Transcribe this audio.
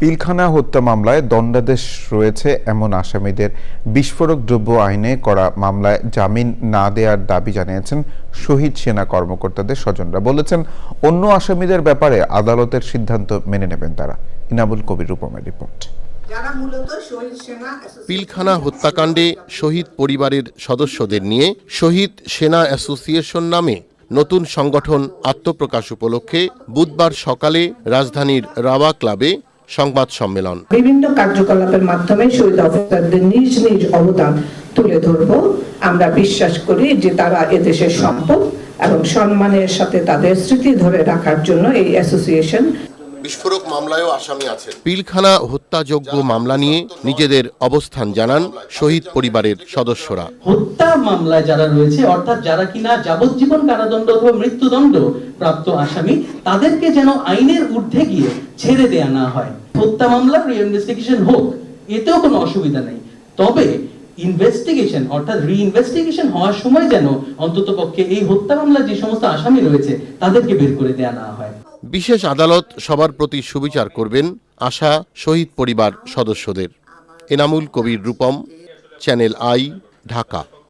পিলখানা হত্যা মামলায় দণ্ডাদেশ রয়েছে এমন আসামিদের। বিস্ফোরক দ্রব্য আইনে করা মামলায় জামিন না দেওয়ার দাবি জানিয়েছেন শহীদ সেনা কর্মকর্তাদের স্বজনরা। বলেছেন অন্য আসামিদের ব্যাপারে আদালতের সিদ্ধান্ত মেনে নেবেন তারা। ইনাবুল কবির রূপমের রিপোর্ট। যারা মূলত শহীদ সেনা অ্যাসোসিয়েশন পিলখানা হত্যাকাণ্ডে শহীদ পরিবারের সদস্যদের নিয়ে শহীদ সেনা অ্যাসোসিয়েশন নামে নতুন সংগঠন আত্মপ্রকাশ উপলক্ষে বুধবার সকালে রাজধানীর রাওয়া ক্লাবে সংবাদ সম্মেলন। বিভিন্ন কার্যকলাপের মাধ্যমে শহীদ অফিসারদের নিজ নিজ অবদান তুলে ধরব। আমরা বিশ্বাস করি যে তারা এদেশের সম্পদ এবং সম্মানের সাথে তাদের স্মৃতি ধরে রাখার জন্য এই অ্যাসোসিয়েশন বিস্ফোরক মামলায়ও আসামি আছেন। পিলখানা হত্যাযোগ্য মামলা নিয়ে নিজেদের অবস্থান জানান শহীদ পরিবারের সদস্যরা। হত্যা মামলায় যারা রয়েছে অর্থাৎ যারা কিনা যাবজ্জীবন কারাদণ্ড অথবা মৃত্যুদণ্ড প্রাপ্ত আসামি তাদেরকে যেন আইনের ঊর্ধ্বে গিয়ে ছেড়ে দেয়া না হয়। হত্যা মামলার রিইনভেস্টিগেশন হোক এতেও কোনো অসুবিধা নেই। তবে ইনভেস্টিগেশন অর্থাৎ রিইনভেস্টিগেশন হওয়ার সময় যেন অন্তত পক্ষে এই হত্যা মামলা যে সমস্ত আসামি রয়েছে, তাদেরকে বের করে দেয়া না হয়। বিশেষ আদালত সবার প্রতি সুবিচার করবেন আশা শহীদ পরিবার সদস্যদের। Enamul Kabir Rupam, channel I, Dhaka.